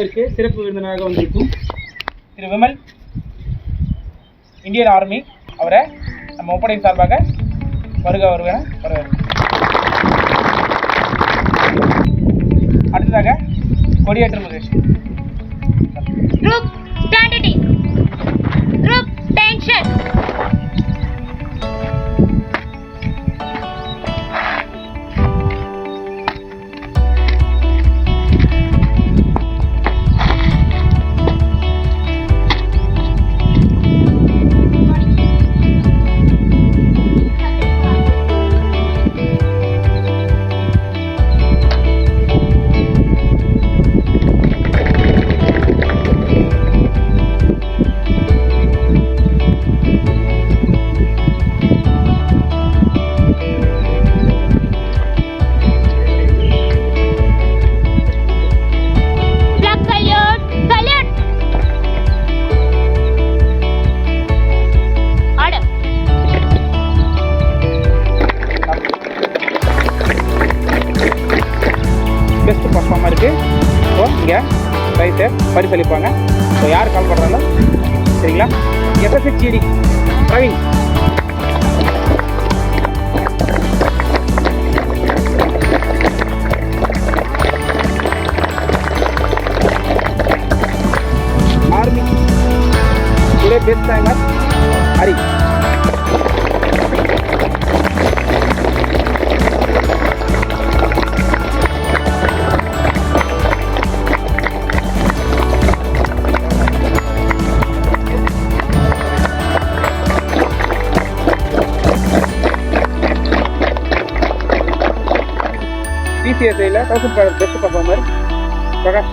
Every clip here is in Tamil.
விழாவிற்கு சிறப்பு விருந்தினராக வந்திருக்கும் திரு விமல் இந்தியன் ஆர்மி அவரை நம்ம ஒப்படை சார்பாக வருக வருக வருவார் அடுத்ததாக கொடியேற்றம் நிகழ்ச்சி right பரிசளிப்பாங்க Ito sa pagkakas sa pagkakas. Pagkakas.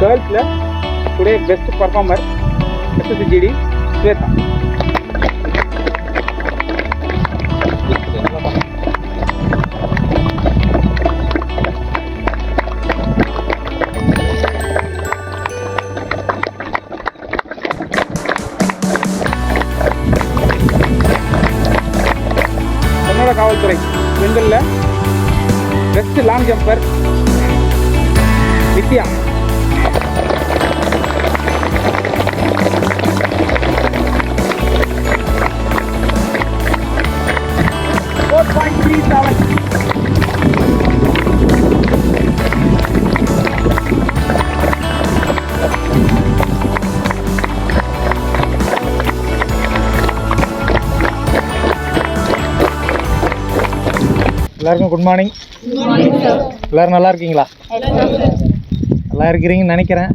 girl plus today best performer SSGD Sweta. Long jumper Vidya. எல்லாருக்கும் குட் மார்னிங் எல்லாரும் நல்லா இருக்கீங்களா? நல்லா இருக்கிறீங்கன்னு நினைக்கிறேன்.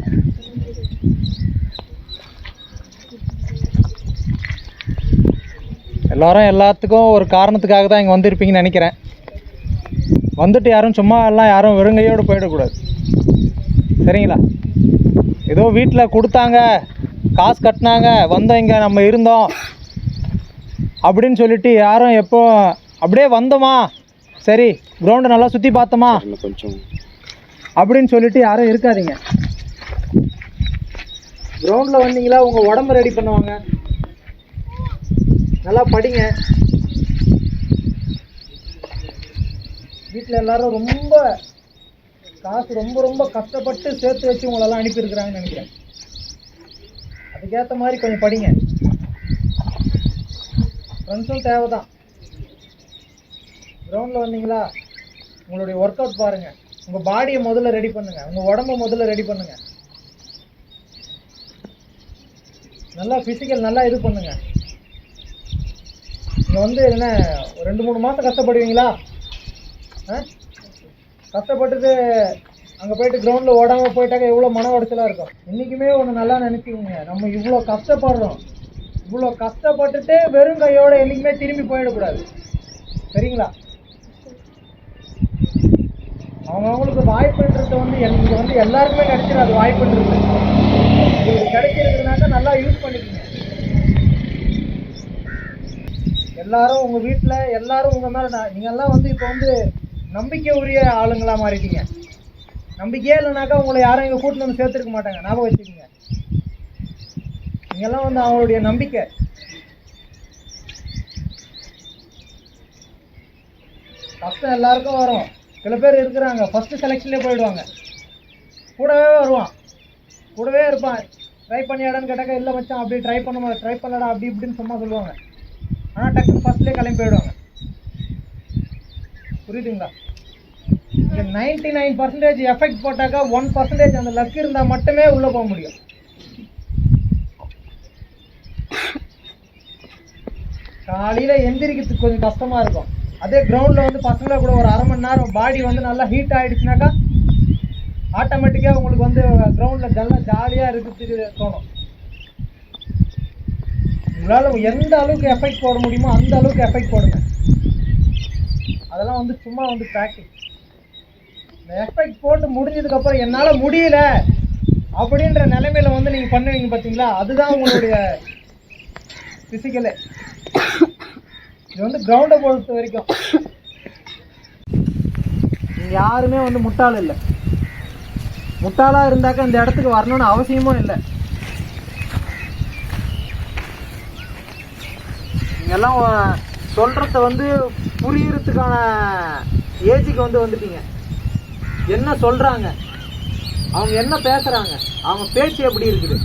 எல்லாரும் எல்லாத்துக்கும் ஒரு காரணத்துக்காக தான் இங்கே வந்திருப்பீங்கன்னு நினைக்கிறேன். வந்துட்டு யாரும் சும்மா எல்லாம் யாரும் வெறுங்கையோடு போயிடக்கூடாது. சரிங்களா? ஏதோ வீட்டில் கொடுத்தாங்க காசு கட்டினாங்க வந்தோம் இங்கே நம்ம இருந்தோம் அப்படின்னு சொல்லிட்டு யாரும் எப்போ அப்படியே வந்தோமா? சரி கிரவுண்டை நல்லா சுற்றி பார்த்தோமா? கொஞ்சம். அப்படின்னு சொல்லிட்டு யாரும் இருக்காதீங்க. கிரவுண்டில் வந்தீங்களா உங்கள் உடம்பு ரெடி பண்ணுவாங்க. நல்லா படிங்க. வீட்டில் எல்லாரும் ரொம்ப காசு ரொம்ப ரொம்ப கஷ்டப்பட்டு சேர்த்து வச்சு உங்களெல்லாம் அனுப்பியிருக்கிறாங்கன்னு நினைக்கிறேன். அதுக்கேற்ற மாதிரி கொஞ்சம் படிங்க. ஃப்ரெண்ட்ஸும் தேவை தான் கிரவுண்டில் வந்தீங்களா? உங்களுடைய ஒர்க் அவுட் பாருங்கள் உங்கள் பாடியை முதல்ல ரெடி பண்ணுங்கள் உங்கள் உடம்ப முதல்ல ரெடி பண்ணுங்கள் நல்லா ஃபிசிக்கல் நல்லா இது பண்ணுங்கள் நீங்கள் வந்து என்ன ஒரு ரெண்டு மூணு மாதம் கஷ்டப்படுவீங்களா? ஆ? கஷ்டப்பட்டுட்டு அங்கே போயிட்டு கிரவுண்டில் ஓடாமல் போயிட்டாக்க எவ்வளோ மன உடைச்சலாக இருக்கும். இன்றைக்குமே ஒன்று நல்லா நினச்சிக்கோங்க. நம்ம இவ்வளோ கஷ்டப்படுறோம். இவ்வளோ கஷ்டப்பட்டுட்டு வெறும் கையோட என்றைக்குமே திரும்பி போயிடக்கூடாது. சரிங்களா? அவங்கவுங்களுக்கு வாய்ப்புன்றது வந்து இங்கே வந்து எல்லாருக்குமே கிடைச்சிடாது வாய்ப்புன்றது. உங்களுக்கு கிடைக்கிறதுனாக்க நல்லா யூஸ் பண்ணிக்கோங்க. எல்லாரும் உங்கள் வீட்டில் எல்லாரும் உங்கள் மேலே நீங்கள்லாம் வந்து இப்போ வந்து நம்பிக்கை உரிய ஆளுங்களாக மாறிட்டீங்க. நம்பிக்கையே இல்லைனாக்கா உங்களை யாரும் எங்கள் கூட்டில் வந்து சேர்த்துருக்க மாட்டாங்க. ஞாபகம் வச்சுக்கோங்க. நீங்கள்லாம் வந்து அவங்களுடைய நம்பிக்கை. கஷ்டம் எல்லாருக்கும் வரும். சில பேர் இருக்கிறாங்க. ஃபஸ்ட்டு செலெக்ஷன்லேயே போயிடுவாங்க. கூடவே வருவான். கூடவே இருப்பான். ட்ரை பண்ணியாடான்னு கேட்டாக்கா இல்லை மச்சான் அப்படி ட்ரை பண்ண ட்ரை பண்ணடா அப்படி இப்படின்னு சும்மா சொல்லுவாங்க. ஆனால் டக்குன்னு ஃபஸ்ட்லேயே கிளம்பி போயிடுவாங்க. புரியுதுங்களா? இங்கே நைன்டி நைன் பர்சன்டேஜ் எஃபெக்ட் போட்டாக்கா ஒன் பர்சன்டேஜ் அந்த லக் இருந்தால் மட்டுமே உள்ளே போக முடியும். காலையில் எந்திரிக்கிறதுக்கு கொஞ்சம் கஷ்டமாக இருக்கும். அதே கிரவுண்டில் வந்து பசங்களை கூட ஒரு அரை மணி நேரம் பாடி வந்து நல்லா ஹீட் ஆகிடுச்சுனாக்கா ஆட்டோமேட்டிக்காக உங்களுக்கு வந்து கிரவுண்டில் நல்லா ஜாலியாக இருக்கிறதுக்கு தோணும். உங்களால் எந்த அளவுக்கு எஃபெக்ட் போட முடியுமோ அந்த அளவுக்கு எஃபெக்ட் போடுங்க. அதெல்லாம் வந்து சும்மா வந்து ப்ராக்டிஸ் இந்த எஃபெக்ட் போட்டு முடிஞ்சதுக்கப்புறம் என்னால் முடியல அப்படின்ற நிலைமையில வந்து நீங்கள் பண்ணுவீங்க பார்த்தீங்களா அதுதான் உங்களுடைய ஃபிசிக்கலே இது வந்து கிரவுண்டை பொறுத்த வரைக்கும். நீங்க யாருமே வந்து முட்டாள் இல்லை. முட்டாளா இருந்தாக்கா இந்த இடத்துக்கு வரணும்னு அவசியமும் இல்லை. நீங்கெல்லாம் சொல்றத வந்து புரியறதுக்கான ஏஜுக்கு வந்து வந்துட்டீங்க. என்ன சொல்றாங்க? அவங்க என்ன பேசுறாங்க? அவங்க பேச்சு எப்படி இருக்குது?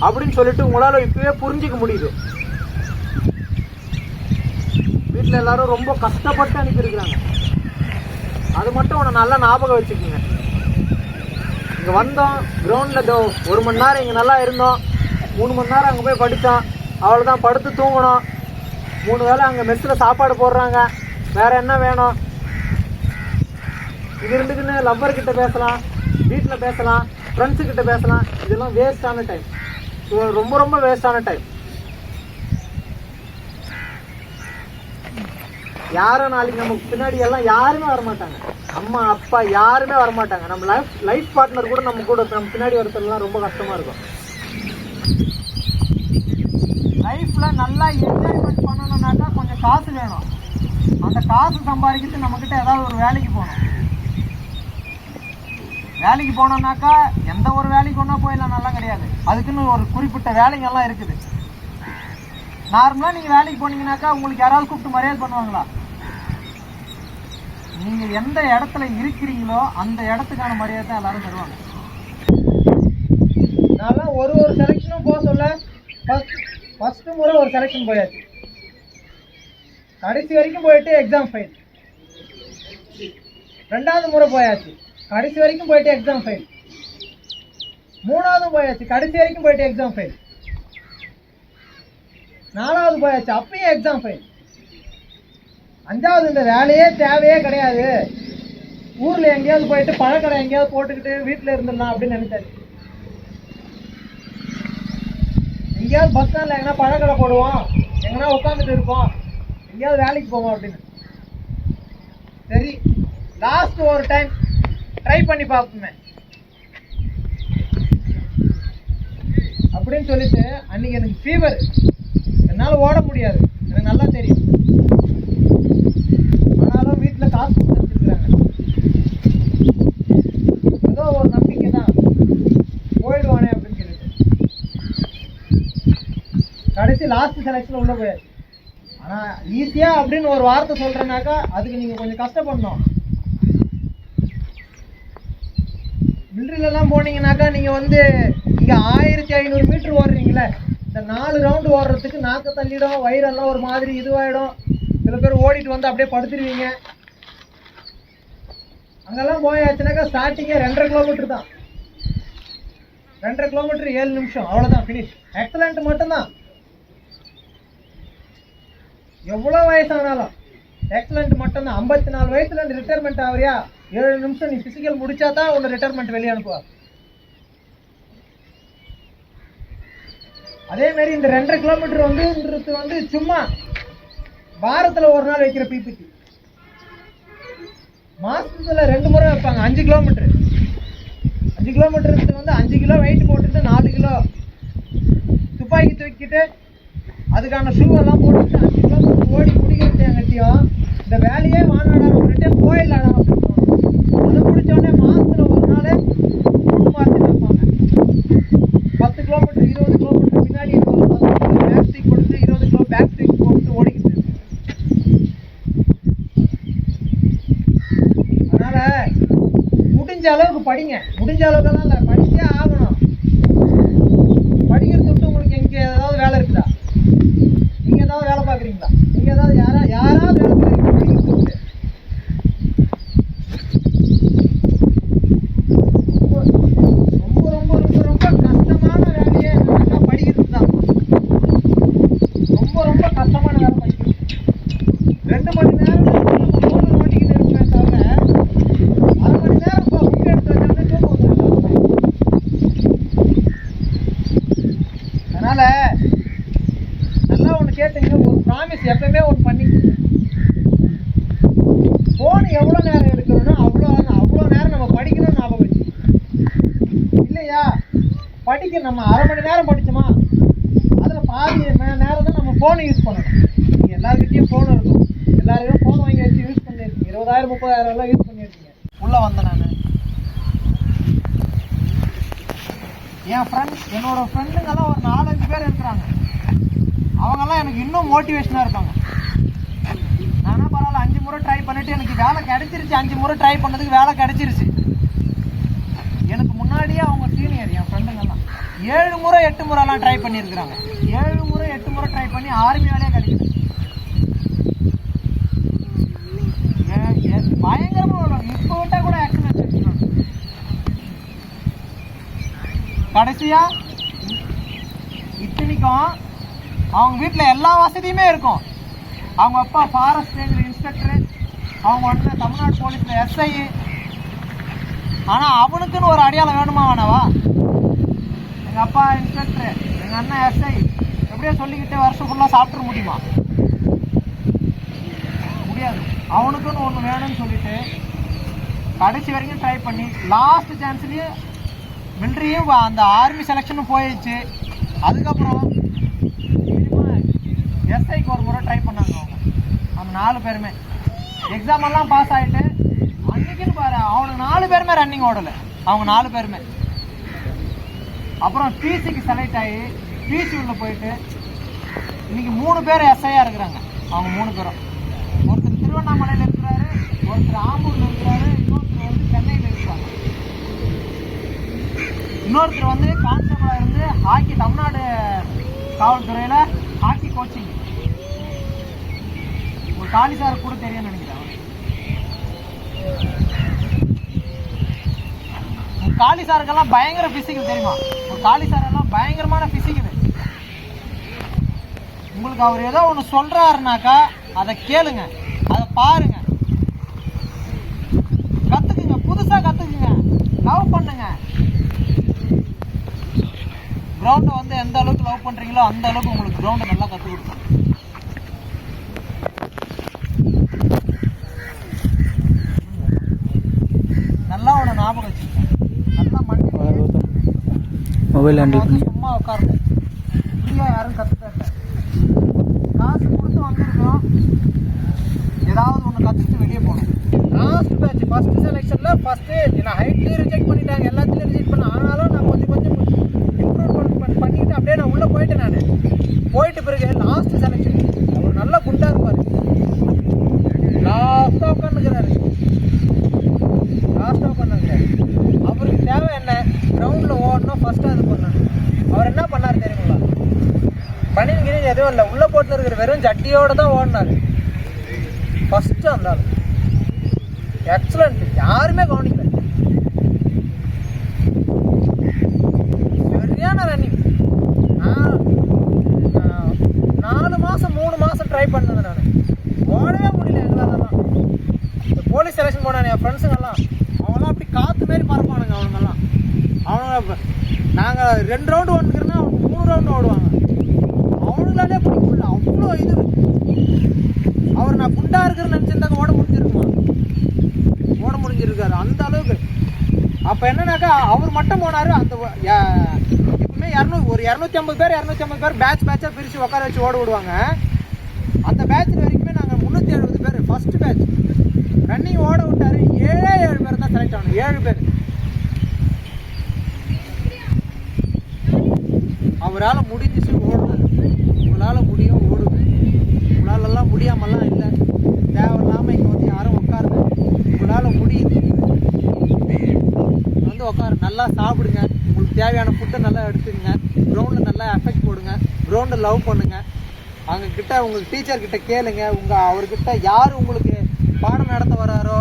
அப்படின்னு சொல்லிட்டு உங்களால இப்பவே புரிஞ்சுக்க முடியுது. வீட்டில் எல்லாரும் ரொம்ப கஷ்டப்பட்டு அனுப்பியிருக்கிறாங்க. அது மட்டும் உன்னை நல்லா ஞாபகம் வச்சுக்கோங்க. இங்கே வந்தோம் கிரவுண்டில் ஒரு மணி நேரம் இங்கே நல்லா இருந்தோம். மூணு மணி நேரம் அங்கே போய் படித்தோம். அவ்வளோதான் படுத்து தூங்கணும். மூணு வேளை அங்கே மெஸ்ஸில் சாப்பாடு போடுறாங்க. வேறு என்ன வேணும்? இது இருந்துக்குன்னு லவ்வர்கிட்ட பேசலாம் வீட்டில் பேசலாம் ஃப்ரெண்ட்ஸுக்கிட்ட பேசலாம். இதெல்லாம் வேஸ்டான டைம் ரொம்ப ரொம்ப வேஸ்டான டைம் யாரும் நாளைக்கு நமக்கு பின்னாடி எல்லாம் யாருமே வரமாட்டாங்க. அம்மா அப்பா யாருமே வரமாட்டாங்க. நம்ம லைஃப் லைஃப் பார்ட்னர் கூட நம்ம கூட நம்ம பின்னாடி வரதுலாம் ரொம்ப கஷ்டமா இருக்கும். லைஃப்ல நல்லா என்ஜாய்மெண்ட் பண்ணணும்னாக்கா கொஞ்சம் காசு வேணும். அந்த காசு சம்பாதிக்கிறது நம்மக்கிட்ட ஏதாவது ஒரு வேலைக்கு போகணும். வேலைக்கு போனோம்னாக்கா எந்த ஒரு வேலைக்கு ஒன்றா போயிடலாம் நல்லா கிடையாது. அதுக்குன்னு ஒரு குறிப்பிட்ட வேலைங்கெல்லாம் இருக்குது. நார்மலாக நீங்கள் வேலைக்கு போனீங்கன்னாக்கா உங்களுக்கு யாராவது கூப்பிட்டு மரியாதை பண்ணுவாங்களா? நீங்கள் எந்த இடத்துல இருக்கிறீங்களோ அந்த இடத்துக்கான மரியாதை தான் எல்லாரும் தருவாங்க. நான்லாம் ஒரு ஒரு செலெக்ஷனும் போக சொல்ல. ஃபஸ்ட்டு முறை ஒரு செலெக்ஷன் போயாச்சு. கடைசி வரைக்கும் போயிட்டு எக்ஸாம் ஃபைல் ரெண்டாவது முறை போயாச்சு. கடைசி வரைக்கும் போயிட்டு எக்ஸாம் ஃபைல் மூணாவது போயாச்சு. கடைசி வரைக்கும் போயிட்டு எக்ஸாம் ஃபைல் நாலாவது போயாச்சு. அப்பயும் எக்ஸாம் ஃபைல் அஞ்சாவது இந்த வேலையே தேவையே கிடையாது. ஊரில் எங்கேயாவது போயிட்டு பழக்கடை எங்கேயாவது போட்டுக்கிட்டு வீட்டில் இருந்துடலாம் அப்படின்னு நினைச்சாரு. எங்கேயாவது பஸ் ஸ்டாண்டில் எங்கன்னா பழக்கடை போடுவோம். எங்கன்னா உட்காந்துட்டு இருப்போம். எங்கேயாவது வேலைக்கு போவோம் அப்படின்னு. சரி லாஸ்ட் ஒரு டைம் ட்ரை பண்ணி பார்ப்போமே. அப்படின்னு சொல்லிட்டு அன்னைக்கு எனக்கு ஃபீவர் என்னால் ஓட முடியாது. எனக்கு நல்லா தெரியும் ஆனாலும் வீட்டில் காசு கொடுத்து வச்சிருக்கிறாங்க ஏதோ ஒரு நம்பிக்கை தான் போயிடுவானே அப்படின்னு சொல்லிட்டு கடைசி லாஸ்ட் செலெக்ஷன் உள்ள போயாச்சு. ஆனால் ஈஸியாக அப்படின்னு ஒரு வார்த்தை சொல்கிறேனாக்கா அதுக்கு நீங்கள் கொஞ்சம் கஷ்டப்படணும். மிலிட்ரிலலாம் போனீங்கன்னாக்கா நீங்கள் வந்து இங்கே ஆயிரத்தி ஐநூறு மீட்டர் ஓடுறீங்களே இந்த நாலு ரவுண்டு ஓடுறதுக்கு நாக்க தள்ளிடும் வயிறெல்லாம் ஒரு மாதிரி இதுவாயிடும். சில பேர் ஓடிட்டு வந்து அப்படியே படுத்துருவீங்க. அங்கெல்லாம் போயாச்சுனாக்கா ஸ்டார்டிங்கே ரெண்டரை கிலோமீட்டர் தான். ரெண்டரை கிலோமீட்டர் ஏழு நிமிஷம். அவ்வளோதான் ஃபினிஷ் எக்ஸலண்ட் மட்டும்தான். எவ்வளோ வயசானாலும்? எக்ஸலண்ட் மட்டும்தான். ஐம்பத்தி நாலு வயசுல ரிட்டையர்மெண்ட் ஆகுறியா? ஏழு நிமிஷம் நீ ஃபிசிக்கல் முடிச்சா தான் உன்னை ரிட்டையர்மெண்ட் வெளியே அனுப்புவார். அதே மாதிரி இந்த ரெண்டரை கிலோமீட்டர் வந்துன்றது வந்து சும்மா வாரத்தில் ஒரு நாள் வைக்கிற பிபிடி மாசத்துல ரெண்டு முறை வைப்பாங்க. அஞ்சு கிலோமீட்டர் அஞ்சு கிலோமீட்டருக்கு வந்து அஞ்சு கிலோ வெயிட் போட்டுட்டு நாலு கிலோ துப்பாக்கி தூக்கிட்டு அதுக்கான ஷூ எல்லாம் போட்டுட்டு ஓடி முடிக்கிறதையும் இந்த வேலையே வானாடா ஒரு டைம் போயிடலாடா அது முடிச்சோடனே உடனே ஒரு நாள் மூணு பார்த்து வைப்பாங்க பத்து கிலோமீட்டர் இருபது கிலோமீட்டர் பின்னாடி பேக் கொடுத்து இருபது கிலோ பேக் கொடுத்து போட்டு ஓடிக்கிட்டு இருக்கு. முடிஞ்ச அளவுக்கு படிங்க. முடிஞ்ச அளவுக்குலாம் இல்லை படிச்சே ஆகணும் படிக்கிறது விட்டு உங்களுக்கு எங்கே ஏதாவது வேலை இருக்குதா நீங்கள் ஏதாவது வேலை பார்க்குறீங்களா நீங்கள் ஏதாவது யாரா யாராவது வேலை பார்க்குறீங்க படிக்கிறது விட்டு ரொம்ப ரொம்ப ரொம்ப ரொம்ப ரொம்ப கஷ்டமான வேலையே என்னன்னா படிக்கிறது தான் ரொம்ப ரொம்ப கஷ்டமான வேலை படிக்கிறது ரெண்டு மணி நேரம் ஃபோன் ஓட்டிக்கிட்டு இருப்பேன் தவிர அரை மணி நேரம் இப்போ புக் எடுத்து வச்சாலே தூக்கம் வந்துடும் அதனால நல்லா ஒன்று கேட்டுங்க ஒரு ப்ராமிஸ் எப்பயுமே ஒன்று பண்ணி ஃபோன் எவ்வளோ நேரம் எடுக்கணும்னா அவ்வளோ அவ்வளோ நேரம் நம்ம படிக்கணும்னு ஞாபகம் வச்சு. இல்லையா? படிக்க நம்ம அரை மணி நேரம் படித்தோமா அதில் பாதி நேரம் தான் நம்ம ஃபோனை யூஸ் பண்ணணும் நீங்கள் எல்லாருக்கிட்டையும் ஃபோன் இருக்கும் எல்லாருக்கும் ஃபோன் வாங்கி வச்சு யூஸ் பண்ணியிருக்கீங்க இருபதாயிரம் முப்பதாயிரம் எல்லாம் யூஸ் பண்ணியிருக்கீங்க உள்ளே வந்தேன் நான் என் ஃப்ரெண்ட் என்னோட ஃப்ரெண்டுங்கெல்லாம் ஒரு நாலஞ்சு பேர் இருக்கிறாங்க. அவங்கெல்லாம் எனக்கு இன்னும் மோட்டிவேஷனாக இருக்காங்க. நானும் பரவாயில்ல அஞ்சு முறை ட்ரை பண்ணிட்டு எனக்கு வேலை கிடைச்சிருச்சு. அஞ்சு முறை ட்ரை பண்ணதுக்கு வேலை கிடைச்சிருச்சு. எனக்கு முன்னாடியே அவங்க சீனியர் என் ஃப்ரெண்டுங்கெல்லாம் ஏழு முறை எட்டு முறைலாம் ட்ரை பண்ணியிருக்கிறாங்க. ஏழு முறை எட்டு முறை ட்ரை பண்ணி ஆர்மி வேலையே கிடைக்குது கடைசியா? இத்தனைக்கும் அவங்க வீட்டில் எல்லா வசதியுமே இருக்கும். அவங்க அப்பா ஃபாரஸ்ட் ரேஞ்சில் இன்ஸ்பெக்டர் அவங்க வந்து தமிழ்நாடு போலீஸில் எஸ்ஐ ஆனால் அவனுக்குன்னு ஒரு அடையாளம் வேணுமா வேணவா எங்கள் அப்பா இன்ஸ்பெக்டர் எங்கள் அண்ணன் எஸ்ஐ எப்படியோ சொல்லிக்கிட்டே வருஷம் ஃபுல்லாக சாப்பிட்ற முடியுமா? முடியாது. அவனுக்குன்னு ஒன்று வேணும்னு சொல்லிட்டு கடைசி வரைக்கும் ட்ரை பண்ணி லாஸ்ட் சான்ஸ்லேயே மிலிட்ரியும் அந்த ஆர்மி செலெக்ஷனும் போயிடுச்சு. அதுக்கப்புறம் எஸ்ஐக்கு ஒரு முறை ட்ரை பண்ணாங்க அவங்க. அந்த நாலு பேருமே. எக்ஸாம் எல்லாம் பாஸ் ஆகிட்டு அன்னைக்குன்னு பாரு அவனுக்கு நாலு பேருமே ரன்னிங் ஓடலை. அவங்க நாலு பேருமே. அப்புறம் பிசிக்கு செலக்ட் ஆகி பிசி உள்ள போயிட்டு இன்னைக்கு மூணு பேர் எஸ்ஐயா இருக்கிறாங்க. அவங்க மூணு பேரும். ஒருத்தர் திருவண்ணாமலையில் இருக்கிறாரு ஒருத்தர் ஆம்பூரில் இருக்கிறாரு இன்னொருத்தர் வந்து சென்னையில் இருக்கிறாங்க இன்னொருத்தர் வந்து கான்ஸ்டபிளா இருந்து ஹாக்கி தமிழ்நாடு காவல்துறையில் ஹாக்கி கோச்சிங் ஒரு காலி சார் கூட தெரியும்னு நினைக்கிறேன். காலி சாருக்கெல்லாம் பயங்கர பிசிக்கல் தெரியுமா? ஒரு காலி சார் எல்லாம் பயங்கரமான பிசிக்கல் உங்களுக்கு அவர் ஏதோ ஒன்று சொல்கிறாருனாக்கா அதை கேளுங்க. அதை பாருங்க. கற்றுக்குங்க புதுசாக கற்றுக்குங்க லவ் பண்ணுங்க. கிரவுண்டை வந்து எந்த அளவுக்கு லவ் பண்றீங்களோ அந்த அளவுக்கு உங்களுக்கு கிரவுண்டை நல்லா கற்றுக் கொடுக்கும். நல்லா ஒன்று ஞாபகம் வச்சுக்கோங்க. நல்லா மண்டி மொபைல் நம்ம வந்து சும்மா உட்காரணும் ஃப்ரீயாக யாரும் கற்றுக்க காசு கொடுத்து வந்திருக்கோம் ஏதாவது ஒன்று கற்றுட்டு வெளியே போகணும். லாஸ்ட் பேட்ச் ஃபர்ஸ்ட் செலெக்ஷனில் ஃபஸ்ட்டு நான் ஹைட்லேயும் ரிஜெக்ட் பண்ணிட்டாங்க. எல்லாத்துலேயும் ரிஜெக்ட் பண்ணேன் ஆனாலும் நான் கொஞ்சம் கொஞ்சம் இம்ப்ரூவ் பண்ணி பண்ணிட்டு அப்படியே நான் உள்ளே போயிட்டேன் நான் போயிட்டு பிறகு லாஸ்ட் செலெக்ஷன் அவர் நல்லா குண்டா இருப்பார் லாஸ்ட்டாக உட்காந்துக்கிறாரு லாஸ்ட்டாக உட்காந்துக்கிறாரு அவருக்கு தேவை என்ன கிரவுண்டில் ஓடணும் ஃபஸ்ட்டாக இது பண்ணணும் அவர் என்ன பண்ணார் தெரியுங்களா பனியன் கிணி எதுவும் இல்லை உள்ளே போட்டு இருக்கிற வெறும் தான் ஓடினார். ஃபஸ்ட்டு அந்த ஆள். எக்ஸலண்ட் யாருமே கவனிக்கல. சரியான ரன்னிங் நான் நாலு மாதம் மூணு மாதம் ட்ரை பண்ணது நான். ஓடவே முடியல எங்களால் தான். போலீஸ் செலெக்ஷன் போனானே என் ஃப்ரெண்ட்ஸுங்கெல்லாம் அவங்களாம் அப்படி காற்று மாரி பறப்பானுங்க அவனுங்கெல்லாம். அவனுங்க நாங்கள் ரெண்டு ரவுண்டு ஓடுக்கிறோன்னா அவங்க மூணு ரவுண்டு ஓடுவாங்க. அவ்வளோ இது? அவர் நான் குண்டா இருக்கிறேன்னு நினச்சிருந்தாங்க ஓட முடிஞ்சிருக்குமா? ஓட முடிஞ்சிருக்காரு அந்த அளவுக்கு. அப்போ என்னன்னாக்கா அவர் மட்டும் போனார் அந்த எப்பவுமே இரநூ ஒரு இரநூத்தி ஐம்பது பேர் இரநூத்தி ஐம்பது பேர் பேட்ச் பேட்சாக பிரித்து உட்கார வச்சு ஓட விடுவாங்க. அந்த பேட்ச் வரைக்குமே நாங்கள் முந்நூற்றி எழுபது பேர் ஃபஸ்ட்டு பேட்ச் ரன்னிங் ஓட விட்டார். ஏழே ஏழு பேர் தான் செலக்ட் ஆகணும். ஏழு பேர். அவரால் முடிஞ்சு ஓடுறாரு உங்களால் முடியும் ஓடுங்க உங்களாலெல்லாம் முடியாமலாம் இல்லை தேவையில்லாமல் இங்கே வந்து யாரும் உட்காருங்க உங்களால் முடியுது வந்து உட்காரு நல்லா சாப்பிடுங்க. உங்களுக்கு தேவையான ஃபுட்டை நல்லா எடுத்துக்கங்க. க்ரௌண்டில் நல்லா எஃபெக்ட் போடுங்க. க்ரௌண்டை லவ் பண்ணுங்க. அவங்க கிட்ட உங்களுக்கு டீச்சர் கிட்ட கேளுங்க. உங்கள் அவர்கிட்ட யார் உங்களுக்கு பாடம் நடத்த வராரோ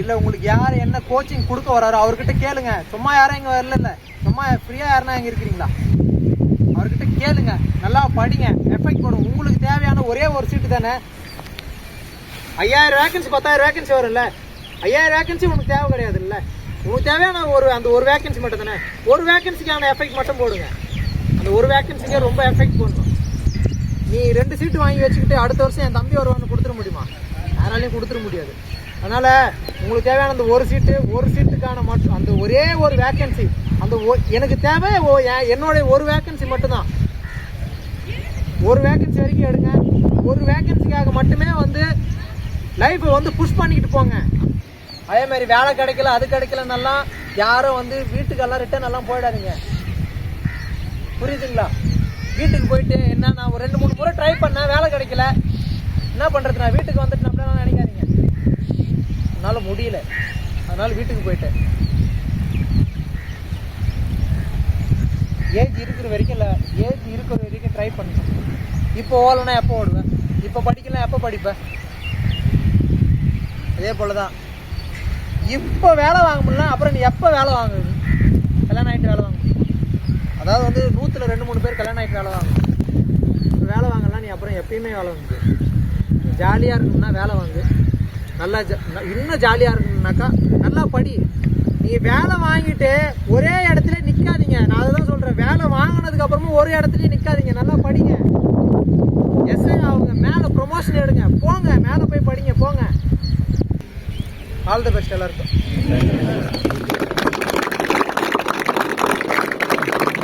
இல்லை உங்களுக்கு யார் என்ன கோச்சிங் கொடுக்க வராரோ அவர்கிட்ட கேளுங்க. சும்மா யாரும் இங்கே வரல இல்லை சும்மா ஃப்ரீயாக யாருன்னா இங்கே இருக்கிறீங்களா? அவர்கிட்ட கேளுங்க. நல்லா படிங்க. எஃபெக்ட் போடுங்க உங்களுக்கு தேவையான ஒரே ஒரு சீட்டு தானே? ஐயாயிரம் வேகன்சி பத்தாயிரம் வேகன்சி வரும்ல. ஐயாயிரம் வேகன்சி உனக்கு தேவை கிடையாது உங்களுக்கு தேவையான ஒரு அந்த ஒரு வேக்கன்சி மட்டும் தானே ஒரு வேக்கன்சிக்கான எஃபெக்ட் மட்டும் போடுங்க. அந்த ஒரு வேக்கன்சிக்கே ரொம்ப எஃபெக்ட் போடணும். நீ ரெண்டு சீட்டு வாங்கி வச்சுக்கிட்டு அடுத்த வருஷம் என் தம்பி வருவான்னு கொடுத்துட முடியுமா? யாராலையும் கொடுத்துட முடியாது. அதனால் உங்களுக்கு தேவையான அந்த ஒரு சீட்டு ஒரு சீட்டுக்கான மட்டும் அந்த ஒரே ஒரு வேக்கன்சி அந்த ஒ- எனக்கு தேவை ஓ- என்னுடைய ஒரு வேக்கன்சி மட்டும்தான். ஒரு வேக்கன்சி வரைக்கும் எடுங்க. ஒரு வேக்கன்சிக்காக மட்டுமே வந்து லைஃப்பை வந்து புஷ் பண்ணிக்கிட்டு போங்க. அதே மாதிரி வேலை கிடைக்கல அது கிடைக்கலன்னெல்லாம் யாரும் வந்து வீட்டுக்கெல்லாம் ரிட்டர்ன் எல்லாம் போயிடாதீங்க. புரியுதுங்களா? வீட்டுக்கு போயிட்டு என்ன நான் ஒரு ரெண்டு மூணு முறை ட்ரை பண்ணேன் வேலை கிடைக்கல. என்ன பண்ணுறது நான் வீட்டுக்கு வந்துட்டு அப்படிலாம் நினைக்காதீங்க. என்னால் முடியல. அதனால் வீட்டுக்கு போயிட்டேன். ஏஜ் இருக்கிற வரைக்கும் இல்லை ஏஜ் இருக்கிற வரைக்கும் ட்ரை பண்ணுங்க இப்போ ஓடலன்னா எப்போ ஓடுவேன்? இப்போ படிக்கலாம் எப்போ படிப்பேன்? அதே போல தான் இப்போ வேலை வாங்க முடியல அப்புறம் நீ எப்போ வேலை வாங்குவீங்க கல்யாணம் ஆகிட்டு வேலை வாங்க அதாவது வந்து நூற்றுல ரெண்டு மூணு பேர் கல்யாணம் ஆகிட்டு வேலை வாங்க இப்போ வேலை வாங்கலாம் நீ அப்புறம் எப்பயுமே வேலை வாங்கு ஜாலியாக இருக்கணும்னா வேலை வாங்கு. நல்லா ஜா இன்னும் ஜாலியாக இருக்கணும்னாக்கா நல்லா படி. நீ வேலை வாங்கிட்டு ஒரே இடத்துல நிற்காதீங்க நான் அதை தான் சொல்கிறேன் வேலை வாங்கினதுக்கு அப்புறமும் ஒரு இடத்துலயே நிற்காதீங்க நல்லா படிங்க. எஸ்ஐ அவங்க மேலே ப்ரொமோஷன் எடுங்க. போங்க. மேலே போய் படிங்க. போங்க. ஆல் தி பெஸ்ட் எல்லாருக்கும்.